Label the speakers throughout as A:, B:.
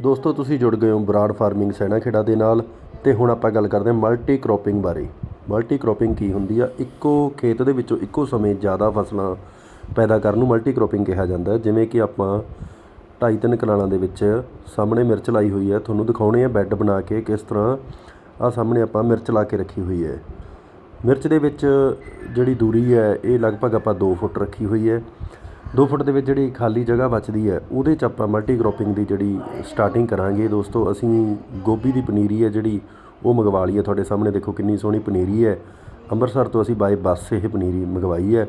A: ਦੋਸਤੋ, ਤੁਸੀਂ ਜੁੜ ਗਏ ਹੋ ਬਰਾਡ ਫਾਰਮਿੰਗ ਸੈਣਾ ਖੇੜਾ ਦੇ ਨਾਲ ਤੇ ਹੁਣ ਆਪਾਂ ਗੱਲ ਕਰਦੇ ਹਾਂ ਮਲਟੀ ਕ੍ਰੋਪਿੰਗ ਬਾਰੇ। ਮਲਟੀ ਕ੍ਰੋਪਿੰਗ ਕੀ ਹੁੰਦੀ ਆ? ਇੱਕੋ ਖੇਤ ਦੇ ਵਿੱਚੋਂ ਇੱਕੋ ਸਮੇਂ ਜ਼ਿਆਦਾ ਫਸਲਾਂ ਪੈਦਾ ਕਰਨ ਨੂੰ ਮਲਟੀ ਕ੍ਰੋਪਿੰਗ ਕਿਹਾ ਜਾਂਦਾ ਜਿਵੇਂ ਕਿ ਆਪਾਂ ਢਾਈ ਤਿੰਨ ਕਨਾਲਾਂ ਦੇ ਵਿੱਚ ਸਾਹਮਣੇ ਮਿਰਚ ਲਾਈ ਹੋਈ ਹੈ। ਤੁਹਾਨੂੰ ਦਿਖਾਉਣੇ ਆ ਬੈੱਡ ਬਣਾ ਕੇ ਕਿਸ ਤਰ੍ਹਾਂ ਆ ਸਾਹਮਣੇ ਆਪਾਂ ਮਿਰਚ ਲਾ ਕੇ ਰੱਖੀ ਹੋਈ ਹੈ। ਮਿਰਚ ਦੇ ਵਿੱਚ ਜਿਹੜੀ ਦੂਰੀ ਹੈ, ਇਹ ਲਗਭਗ ਆਪਾਂ 2 ਫੁੱਟ ਰੱਖੀ ਹੋਈ ਹੈ। ਦੋ ਫੁੱਟ ਦੇ ਵਿੱਚ ਜਿਹੜੀ ਖਾਲੀ ਜਗ੍ਹਾ ਬਚਦੀ ਹੈ, ਉਹਦੇ 'ਚ ਆਪਾਂ ਮਲਟੀ ਕਰੋਪਿੰਗ ਦੀ ਜਿਹੜੀ ਸਟਾਰਟਿੰਗ ਕਰਾਂਗੇ ਦੋਸਤੋ। ਅਸੀਂ ਗੋਭੀ ਦੀ ਪਨੀਰੀ ਹੈ ਜਿਹੜੀ, ਉਹ ਮੰਗਵਾ ਲਈ ਹੈ। ਤੁਹਾਡੇ ਸਾਹਮਣੇ ਦੇਖੋ ਕਿੰਨੀ ਸੋਹਣੀ ਪਨੀਰੀ ਹੈ। ਅੰਮ੍ਰਿਤਸਰ ਤੋਂ ਅਸੀਂ ਬਾਏ ਬੱਸ ਇਹ ਪਨੀਰੀ ਮੰਗਵਾਈ ਹੈ।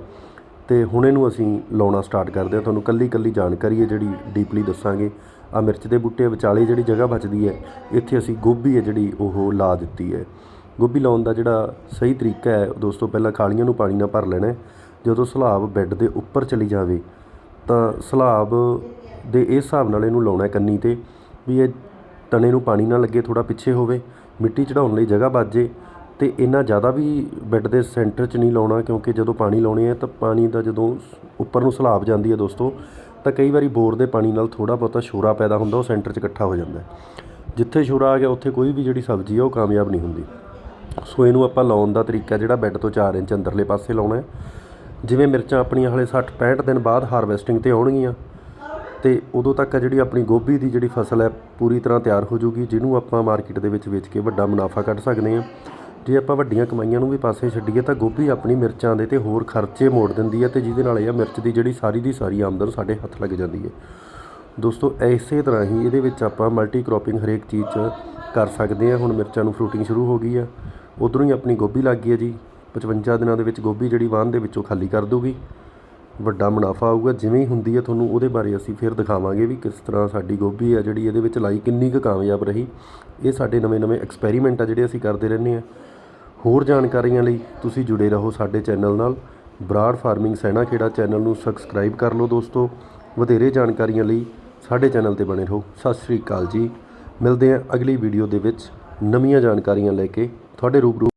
A: ਤੇ ਹੁਣ ਇਹਨੂੰ ਅਸੀਂ ਲਾਉਣਾ ਸਟਾਰਟ ਕਰਦੇ ਹਾਂ। ਤੁਹਾਨੂੰ ਕੱਲੀ ਕੱਲੀ ਜਾਣਕਾਰੀ ਹੈ ਜਿਹੜੀ ਡੀਪਲੀ ਦੱਸਾਂਗੇ। ਆ ਮਿਰਚ ਦੇ ਬੂਟੇ, ਵਿਚਾਲੇ ਜਿਹੜੀ ਜਗ੍ਹਾ ਬਚਦੀ ਹੈ, ਇੱਥੇ ਅਸੀਂ ਗੋਭੀ ਹੈ ਜਿਹੜੀ ਉਹ ਲਾ ਦਿੱਤੀ ਹੈ। ਗੋਭੀ ਲਾਉਣ ਦਾ ਜਿਹੜਾ ਸਹੀ ਤਰੀਕਾ ਹੈ, ਦੋਸਤੋ, ਪਹਿਲਾਂ ਖਾਲੀਆਂ ਨੂੰ ਪਾਣੀ ਨਾਲ ਭਰ ਲੈਣਾ ਜਦੋਂ ਸਲਾਬ ਬੈੱਡ ਦੇ ਉੱਪਰ ਚਲੀ ਜਾਵੇ, ਤਾਂ ਸਲਾਬ ਦੇ ਇਸ ਹਿਸਾਬ ਨਾਲ ਇਹਨੂੰ ਲਾਉਣਾ ਕੰਨੀ ਤੇ, ਵੀ ਇਹ ਤਣੇ ਨੂੰ ਪਾਣੀ ਨਾ ਲੱਗੇ, ਥੋੜ੍ਹਾ ਪਿੱਛੇ ਹੋਵੇ, ਮਿੱਟੀ ਚੜਾਉਣ ਲਈ ਜਗ੍ਹਾ ਬਚ ਜੇ ਅਤੇ ਇੰਨਾ ਜ਼ਿਆਦਾ ਵੀ ਬੈੱਡ ਦੇ ਸੈਂਟਰ 'ਚ ਨਹੀਂ ਲਾਉਣਾ, ਕਿਉਂਕਿ ਜਦੋਂ ਪਾਣੀ ਲਾਉਣੇ ਆ, ਤਾਂ ਪਾਣੀ ਦਾ ਜਦੋਂ ਉੱਪਰ ਨੂੰ ਸਲਾਬ ਜਾਂਦੀ ਹੈ ਦੋਸਤੋ, ਤਾਂ ਕਈ ਵਾਰੀ ਬੋਰ ਦੇ ਪਾਣੀ ਨਾਲ ਥੋੜ੍ਹਾ ਬਹੁਤਾ ਸ਼ੋਰਾ ਪੈਦਾ ਹੁੰਦਾ, ਉਹ ਸੈਂਟਰ 'ਚ ਇਕੱਠਾ ਹੋ ਜਾਂਦਾ ਜਿੱਥੇ ਸ਼ੋਰਾ ਆ ਗਿਆ, ਉੱਥੇ ਕੋਈ ਵੀ ਜਿਹੜੀ ਸਬਜ਼ੀ ਆ, ਉਹ ਕਾਮਯਾਬ ਨਹੀਂ ਹੁੰਦੀ। ਸੋ ਇਹਨੂੰ ਆਪਾਂ ਲਾਉਣ ਦਾ ਤਰੀਕਾ ਜਿਹੜਾ ਬੈੱਡ ਤੋਂ 4 ਇੰਚ ਅੰਦਰਲੇ ਪਾਸੇ ਲਾਉਣਾ ਹੈ। ਜਿਵੇਂ ਮਿਰਚਾਂ ਆਪਣੀਆਂ ਹਲੇ 60 65 ਦਿਨ ਬਾਅਦ ਹਾਰਵੈਸਟਿੰਗ ਤੇ ਆਉਣਗੀਆਂ। ਤੇ ਉਦੋਂ ਤੱਕ ਜਿਹੜੀ ਆਪਣੀ ਗੋਭੀ ਦੀ ਜਿਹੜੀ ਫਸਲ ਹੈ, ਪੂਰੀ ਤਰ੍ਹਾਂ ਤਿਆਰ ਹੋ ਜੂਗੀ, ਜਿਹਨੂੰ ਆਪਾਂ ਮਾਰਕੀਟ ਦੇ ਵਿੱਚ ਵੇਚ ਕੇ ਵੱਡਾ ਮੁਨਾਫਾ ਕੱਢ ਸਕਦੇ ਹਾਂ। ਜੇ ਆਪਾਂ ਵੱਡੀਆਂ ਕਮਾਈਆਂ ਨੂੰ ਵੀ ਪਾਸੇ ਛੱਡੀਏ, ਤਾਂ ਗੋਭੀ ਆਪਣੀ ਮਿਰਚਾਂ ਦੇ ਤੇ ਹੋਰ ਖਰਚੇ ਮੋੜ ਦਿੰਦੀ ਹੈ ਤੇ ਜਿਹਦੇ ਨਾਲ ਇਹ ਆ, ਮਿਰਚ ਦੀ ਜਿਹੜੀ ਸਾਰੀ ਦੀ ਸਾਰੀ ਆਮਦਨ ਸਾਡੇ ਹੱਥ ਲੱਗ ਜਾਂਦੀ ਹੈ। ਦੋਸਤੋ ਐਸੇ ਤਰ੍ਹਾਂ ਹੀ ਇਹਦੇ ਵਿੱਚ ਆਪਾਂ ਮਲਟੀ ਕ੍ਰੋਪਿੰਗ ਹਰੇਕ ਚੀਜ਼ 'ਚ ਕਰ ਸਕਦੇ ਹਾਂ। ਹੁਣ ਮਿਰਚਾਂ ਨੂੰ ਫਰੂਟਿੰਗ ਸ਼ੁਰੂ ਹੋ ਗਈ ਆ ਉਧਰੋਂ ਹੀ ਆਪਣੀ ਗੋਭੀ ਲੱਗ ਗਈ ਹੈ ਜੀ। 55 ਦਿਨਾਂ ਦੇ ਵਿੱਚ ਗੋਭੀ ਜਿਹੜੀ ਵਾਹਨ ਦੇ ਵਿੱਚੋਂ ਖਾਲੀ ਕਰ ਦੂਗੀ ਵੱਡਾ ਮੁਨਾਫਾ ਆਊਗਾ, ਜਿਵੇਂ ਹੀ ਹੁੰਦੀ ਹੈ ਤੁਹਾਨੂੰ ਉਹਦੇ ਬਾਰੇ ਅਸੀਂ ਫਿਰ ਦਿਖਾਵਾਂਗੇ ਵੀ ਕਿਸ ਤਰ੍ਹਾਂ ਸਾਡੀ ਗੋਭੀ ਆ ਜਿਹੜੀ ਇਹਦੇ ਵਿੱਚ ਲਾਈ ਕਿੰਨੀ ਕੁ ਕਾਮਯਾਬ ਰਹੀ। ਇਹ ਸਾਡੇ ਨਵੇਂ-ਨਵੇਂ ਐਕਸਪੈਰੀਮੈਂਟ ਆ ਜਿਹੜੇ ਅਸੀਂ ਕਰਦੇ ਰਹਿੰਦੇ ਆ ਹੋਰ ਜਾਣਕਾਰੀਆਂ ਲਈ ਤੁਸੀਂ ਜੁੜੇ ਰਹੋ ਸਾਡੇ ਚੈਨਲ ਨਾਲ। Broad farming Saina Khera channel ਨੂੰ ਸਬਸਕ੍ਰਾਈਬ ਕਰ ਲਓ ਦੋਸਤੋ। ਵਧੇਰੇ ਜਾਣਕਾਰੀਆਂ ਲਈ ਸਾਡੇ ਚੈਨਲ ਤੇ ਬਣੇ ਰਹੋ। ਸਤਿ ਸ੍ਰੀ ਅਕਾਲ ਜੀ। ਮਿਲਦੇ ਹਾਂ ਅਗਲੀ ਵੀਡੀਓ ਦੇ ਵਿੱਚ ਨਵੀਆਂ ਜਾਣਕਾਰੀਆਂ ਲੈ ਕੇ। ਤੁਹਾਡੇ ਰੂਬਰੂ